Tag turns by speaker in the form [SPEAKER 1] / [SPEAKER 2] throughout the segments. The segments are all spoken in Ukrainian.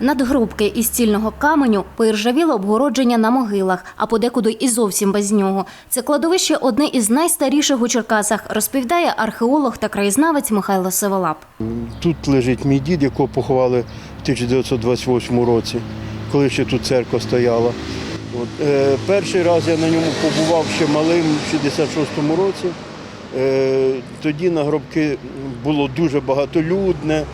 [SPEAKER 1] Надгробки із цільного каменю, поіржавіле обгородження на могилах, а подекуди і зовсім без нього. Це кладовище одне із найстаріших у Черкасах, розповідає археолог та краєзнавець Михайло Севолап.
[SPEAKER 2] Тут лежить мій дід, якого поховали в 1928 році, коли ще тут церква стояла. От, е, перший раз я на ньому побував ще малим в 66-му році. Е, тоді на гробки було дуже багатолюдне,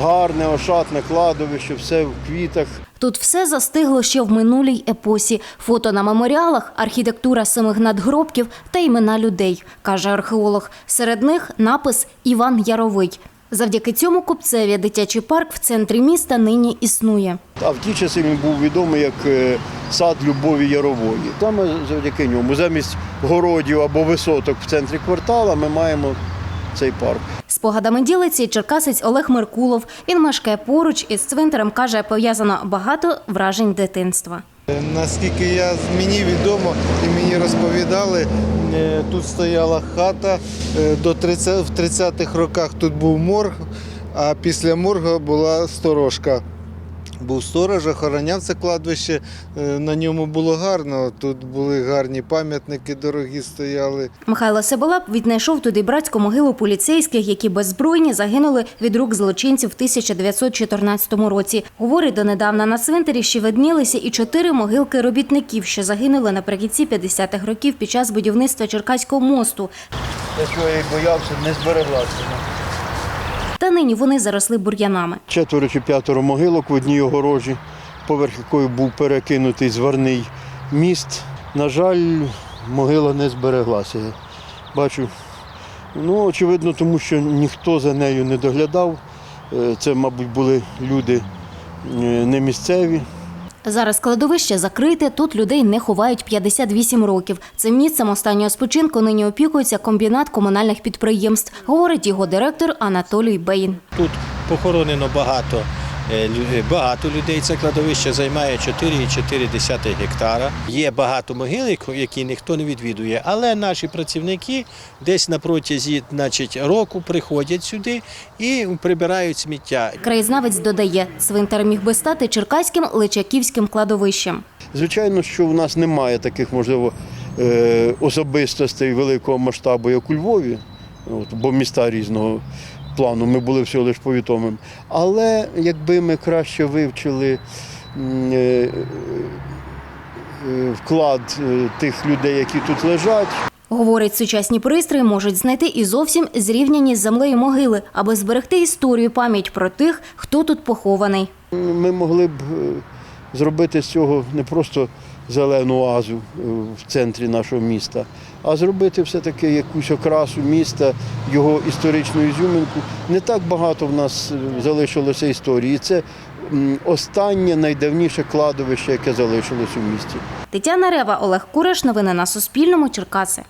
[SPEAKER 2] гарне, ошатне кладовище, все в квітах.
[SPEAKER 1] Тут все застигло ще в минулій епосі. Фото на меморіалах, архітектура самих надгробків та імена людей, каже археолог. Серед них напис Іван Яровий. Завдяки цьому купцеві дитячий парк в центрі міста нині існує.
[SPEAKER 2] А в ті часи він був відомий як е, сад Любові Ярової. Саме завдяки ньому, замість городів або висоток в центрі квартала, ми маємо цей парк.
[SPEAKER 1] Спогадами ділиться черкасець Олег Меркулов. Він мешкає поруч із цвинтарем, каже, пов'язано багато вражень дитинства.
[SPEAKER 3] Наскільки я, мені відомо і мені розповідали, е, тут стояла хата, е, до 30, в 30-х роках тут був морг, а після морга була сторожка. Був сторож, охороняв це кладбище, е, на ньому було гарно, тут були гарні пам'ятники дорогі стояли.
[SPEAKER 1] Михайло Себелап віднайшов туди братську могилу поліцейських, які беззбройні загинули від рук злочинців в 1914 році. Говорить, донедавна на цвинтарі ще виднілися і чотири могилки робітників, що загинули наприкінці 50-х років під час будівництва Черкаського мосту.
[SPEAKER 2] Я боявся, не збереглася.
[SPEAKER 1] Нині вони заросли бур'янами.
[SPEAKER 2] Четверо чи п'ятеро могилок в одній огорожі, поверх якої був перекинутий зварний міст. На жаль, могила не збереглася. Я бачу. Ну, очевидно, тому що ніхто за нею не доглядав. Е, Це, мабуть, були люди е, не місцеві.
[SPEAKER 1] Зараз кладовище закрите, тут людей не ховають 58 років. Цим місцем останнього спочинку нині опікується комбінат комунальних підприємств, говорить його директор Анатолій Бейн.
[SPEAKER 4] Тут похоронено багато, багато людей. Це кладовище займає 4,4 гектара. Є багато могил, які ніхто не відвідує, але наші працівники десь на протязі значить, року приходять сюди і прибирають сміття.
[SPEAKER 1] Краєзнавець додає, цвинтар міг би стати черкаським личаківським кладовищем.
[SPEAKER 2] Звичайно, що в нас немає таких, можливо, е, особистостей великого масштабу, як у Львові, бо міста різного плану, ми були всього лише повідомим. Але якби ми краще вивчили м, е, е, вклад е, тих людей, які тут лежать,
[SPEAKER 1] Говорить, сучасні пристрої можуть знайти і зовсім зрівняні з землею могили, аби зберегти історію пам'ять про тих, хто тут похований.
[SPEAKER 2] ми могли б е, зробити з цього не просто зелену оазу е, в центрі нашого міста, а зробити все-таки якусь окрасу міста, його історичну ізюминку. Не так багато в нас е, залишилося історії. Це останнє найдавніше кладовище, яке залишилось у місті.
[SPEAKER 1] Тетяна Рева, Олег Кураш. Новини на Суспільному. Черкаси.